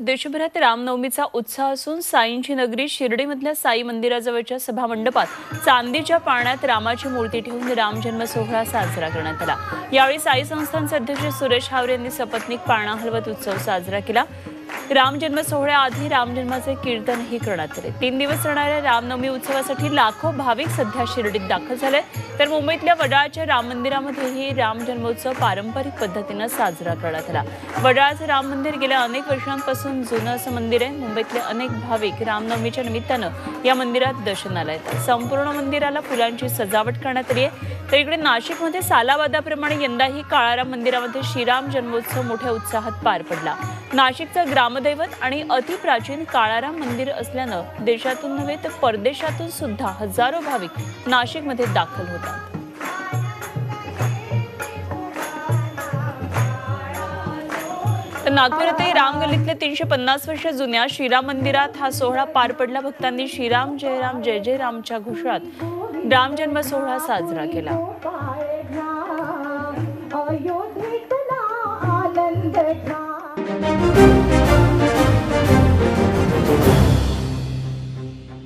देशभरात रामनवमीचा उत्साह असून साईंची नगरी शिर्डीमधल्या साई मंदिराजवळच्या सभामंडपात चांदीच्या पाण्यात रामाची मूर्ती ठेवून रामजन्म सोहळा साजरा करण्यात आला. यावेळी साई संस्थानचे अध्यक्ष सुरेश हावरे यांनी सपत्नीक पाळणा हलवत उत्सव साजरा केला. रामजन्म सोहळ्याआधी रामजन्माचे कीर्तनही करण्यात आले. तीन दिवस राहणाऱ्या रामनवमी उत्सवासाठी लाखो भाविक सध्या शिर्डीत दाखल झाले तर मुंबईतल्या वडाळच्या राम मंदिरामध्येही राम जन्मोत्सव पारंपरिक पद्धतीनं साजरा करण्यात आला. वडाळचं राम मंदिर गेल्या अनेक वर्षांपासून जुनं असं मंदिर आहे. मुंबईतले अनेक भाविक रामनवमीच्या निमित्तानं या मंदिरात दर्शनाला येतात. संपूर्ण मंदिराला फुलांची सजावट करण्यात आली आहे. तर इकडे नाशिकमध्ये सालावादाप्रमाणे यंदाही काळाराम मंदिरामध्ये श्रीराम जन्मोत्सव मोठ्या उत्साहात पार पडला. नाशिकचं ग्रामदैवत आणि अतिप्राचीन काळाराम मंदिर असल्यानं देशातून नव्हे तर परदेशातून सुद्धा हजारो भाविक नाशिकमध्ये दाखल होतात. तर नागपुरातही रामगल्लीतल्या तीनशे पन्नास वर्ष जुन्या श्रीराम मंदिरात हा सोहळा पार पडला. भक्तांनी श्रीराम जय राम जय जय रामच्या घोषणात राम जन्म सोहळा साजरा केला.